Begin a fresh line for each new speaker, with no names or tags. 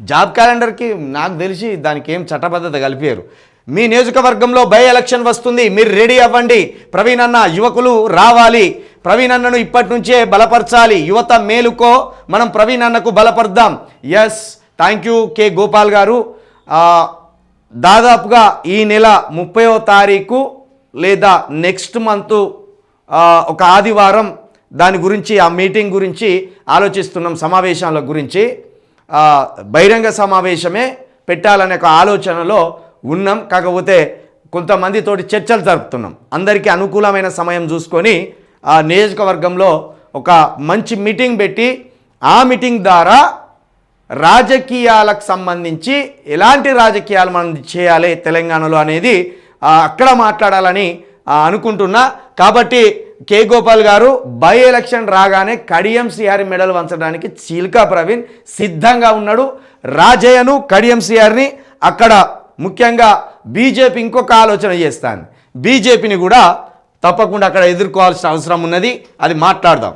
Job క్యాలెండర్కి నాకు తెలిసి దానికి ఏం చట్టబద్ధత కలిపారు మీ నియోజకవర్గంలో బై ఎలక్షన్ వస్తుంది మీరు రెడీ అవ్వండి. ప్రవీణ్ అన్న యువకులు రావాలి. ప్రవీణ్ అన్నను ఇప్పటి నుంచే బలపరచాలి. యువత మేలుకో మనం ప్రవీణ్ అన్నకు బలపర్దాం yes thank you K. Gopal garu. దాదాపుగా ఈ నెల ముప్పయో తారీఖు లేదా నెక్స్ట్ మంత్ ఒక ఆదివారం దాని గురించి ఆ మీటింగ్ గురించి ఆలోచిస్తున్నాం సమావేశాల గురించి. బహిరంగ సమావేశమే పెట్టాలనే ఒక ఆలోచనలో ఉన్నాం. కాకపోతే కొంతమందితోటి చర్చలు జరుపుతున్నాం. అందరికీ అనుకూలమైన సమయం చూసుకొని ఆ నియోజకవర్గంలో ఒక మంచి మీటింగ్ పెట్టి ఆ మీటింగ్ ద్వారా రాజకీయాలకు సంబంధించి ఎలాంటి రాజకీయాలు మనం చేయాలి తెలంగాణలో అనేది అక్కడ మాట్లాడాలని అనుకుంటున్నా. కాబట్టి కే గోపాల్ గారు బై ఎలక్షన్ రాగానే కడియం సిఆర్ మెడల్ వంచడానికి చీల్కా ప్రవీణ్ సిద్ధంగా ఉన్నాడు. రాజయ్యను కడియం సిఆర్ని అక్కడ ముఖ్యంగా బీజేపీ ఇంకొక ఆలోచన చేస్తాను బీజేపీని కూడా తప్పకుండా అక్కడ ఎదుర్కోవాల్సిన అవసరం ఉన్నది. అది మాట్లాడదాం.